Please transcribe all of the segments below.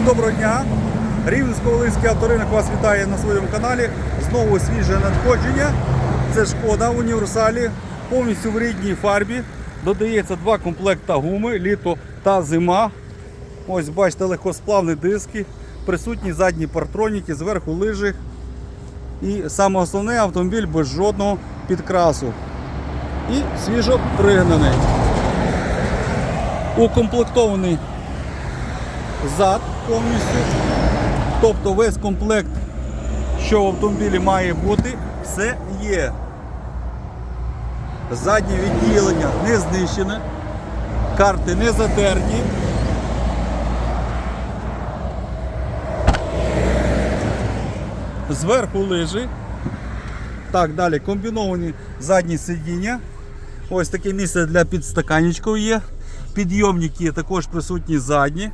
Всім доброго дня! Рівненсько-Волинський авторинок вас вітає на своєму каналі. Знову свіже надходження. Це шкода в універсалі, повністю в рідній фарбі. Додається два комплекта гуми, літо та зима. Ось бачите, легкосплавні диски, присутні задні партроніки, зверху лижі. І саме основне автомобіль без жодного підкрасу. І свіжо пригнаний. Укомплектований зад повністю. Тобто весь комплект, що в автомобілі має бути, все є. Заднє відділення не знищене, карти не затерті. Зверху лижі. Так, далі комбіновані задні сидіння. Ось таке місце для підстаканічків є. Підйомники також присутні задні.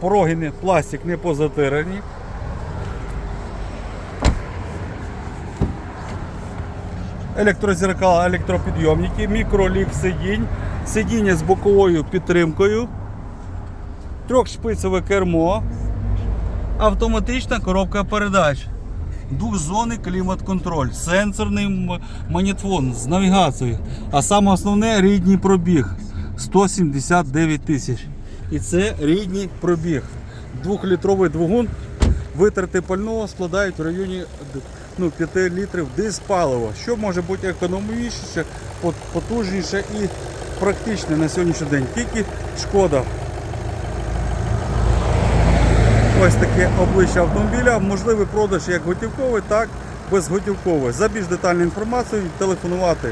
Пороги пластик не позатирані. Електрозеркала, електропідйомники, мікролік сидінь, сидіння з боковою підтримкою, трьохшпицеве кермо, автоматична коробка передач, двохзонний клімат-контроль, сенсорний м- магнітофон з навігацією. А саме основне рідній пробіг 179 тисяч. І це рідній пробіг. Двохлітровий двигун витрати пального складають в районі ну, 5 літрів диспалива, що може бути економічніше, потужніше і практичне на сьогоднішній день. Тільки шкода. Ось таке обличчя автомобіля. Можливий продаж як готівковий, так і безготівковий. За більш детальною інформацією телефонувати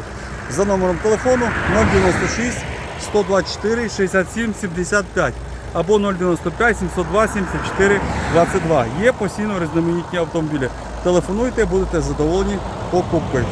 за номером телефону 096 124 67 75 або 095 702 74 22. Є постійно різноманітні автомобілі. Телефонуйте, будете задоволені покупкою.